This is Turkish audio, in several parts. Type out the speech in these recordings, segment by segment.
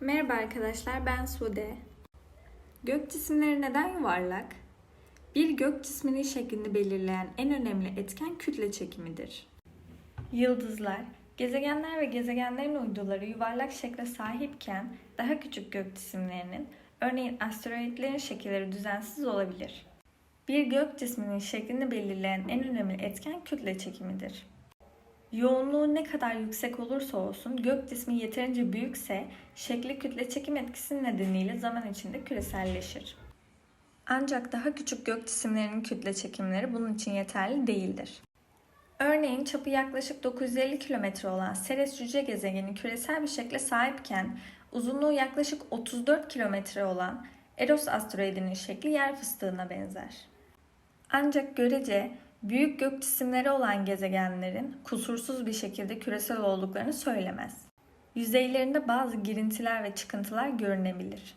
Merhaba arkadaşlar, ben Sude. Gök cisimleri neden yuvarlak? Bir gök cisminin şeklini belirleyen en önemli etken kütle çekimidir. Yıldızlar, gezegenler ve gezegenlerin uyduları yuvarlak şekle sahipken daha küçük gök cisimlerinin, örneğin asteroidlerin şekilleri düzensiz olabilir. Bir gök cisminin şeklini belirleyen en önemli etken kütle çekimidir. Yoğunluğu ne kadar yüksek olursa olsun gök cismi yeterince büyükse şekli kütle çekim etkisi nedeniyle zaman içinde küreselleşir. Ancak daha küçük gök cisimlerinin kütle çekimleri bunun için yeterli değildir. Örneğin çapı yaklaşık 950 kilometre olan Ceres cüce gezegeni küresel bir şekle sahipken uzunluğu yaklaşık 34 kilometre olan Eros asteroidinin şekli yer fıstığına benzer. Ancak görece büyük gök cisimleri olan gezegenlerin kusursuz bir şekilde küresel olduklarını söylemez. Yüzeylerinde bazı girintiler ve çıkıntılar görünebilir.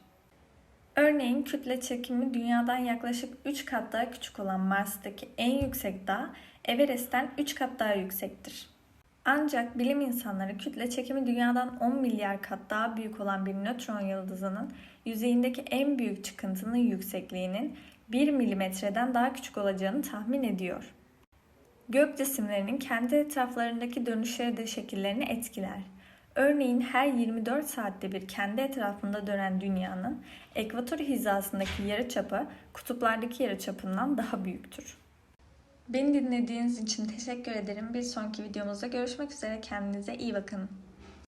Örneğin kütle çekimi dünyadan yaklaşık 3 kat daha küçük olan Mars'taki en yüksek dağ Everest'ten 3 kat daha yüksektir. Ancak bilim insanları kütle çekimi dünyadan 10 milyar kat daha büyük olan bir nötron yıldızının yüzeyindeki en büyük çıkıntının yüksekliğinin 1 milimetreden daha küçük olacağını tahmin ediyor. Gök cisimlerinin kendi etraflarındaki dönüşleri de şekillerini etkiler. Örneğin her 24 saatte bir kendi etrafında dönen dünyanın ekvator hizasındaki yarıçapı kutuplardaki yarıçapından daha büyüktür. Beni dinlediğiniz için teşekkür ederim. Bir sonraki videomuzda görüşmek üzere. Kendinize iyi bakın.